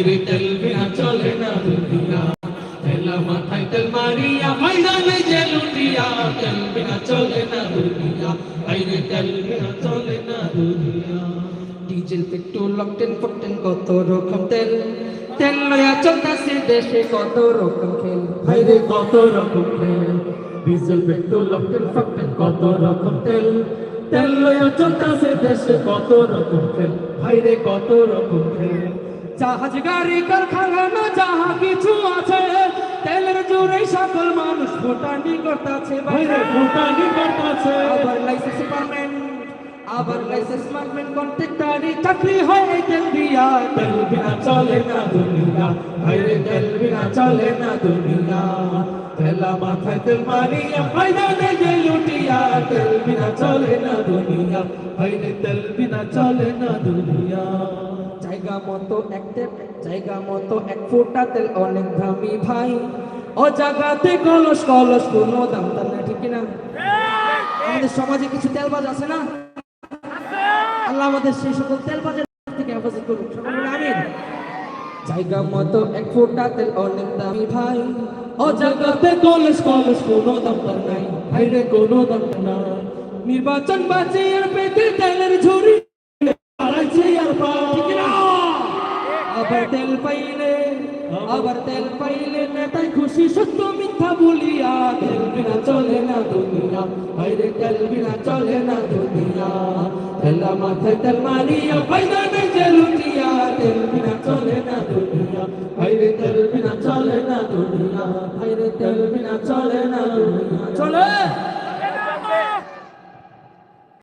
ভাইরে তেল বিনা চলে না দুনিয়া। তেলা মাথায় তেল মারিয়া, ময়দানে যে লুটিয়া, তেল বিনা চলে না দুনিয়া। ভাইরে তেল বিনা চলে না দুনিয়া। ডিজেল, পেট্রোল, অকটেন, ফকটেন, কত রকম তেল? তেল লয়া চলতাছে দেশে কত রকম খেল? ভাইরে কত রকম তেল ডিজেল, পেট্রোল, অকটেন, ফকটেন, কত রকম তেল? তেল লয়া চলতাছে দেশে কত রকম তেল ভাইরে কত রকম তেল জাহাজ গাড়ি কারখানা যাহা কিছু আছে। তেলের জোরে সকল মানুষ ভোটানি করতেছে ভাইরে ফুটানি করতাছে আবার লাইসেন্স পারমেন্ট আবার লাইসেন্স পারমেন্ট কন্ট্রাক্টারি চাকরি হয় তেল দিয়া। তেল বিনা চলে না দুনিয়া ভাইরে তেল বিনা চলে না দুনিয়া। তেলা মাথায় তেল মারিয়া ময়দানে যে লুটিয়া। তেল বিনা চলে না দুনিয়া ভাইরে তেল বিনা চলে না দুনিয়া। মতো এক তেল জায়গা মতো এক ফোঁটা তেল অনেক দামি ভাই। ও জায়গাতে কলস কলস, কোনো দাম তার না ঠিক না আমাদের সমাজে কিছু তেলবাজ আছে না? আল্লাহ আমাদের সেই সকল তেলবাজের থেকে হেফাজত আমিন। জায়গা মতো এক ফোঁটা তেল অনেক দামি ভাই। ও জগতে কলস কলস দাম তার নাই। ভাইরে, কোনো দাম নির্বাচন আর পেতে তেলের ঝুড়ি আবার তেল পাইলে, আবার তেল পাইলে নেতাই খুশি, সত্য মিথ্যা বলিয়া, তেল বিনা চলে না দুনিয়া। ভাইরে তেল বিনা চলে না দুনিয়া। তেলা মাথায় তেল মারিয়া, ময়দানে যে লুটিয়া, তেল বিনা চলে না দুনিয়া। ভাইরে তেল বিনা চলে না দুনিয়া। ভাইরে তেল বিনা চলে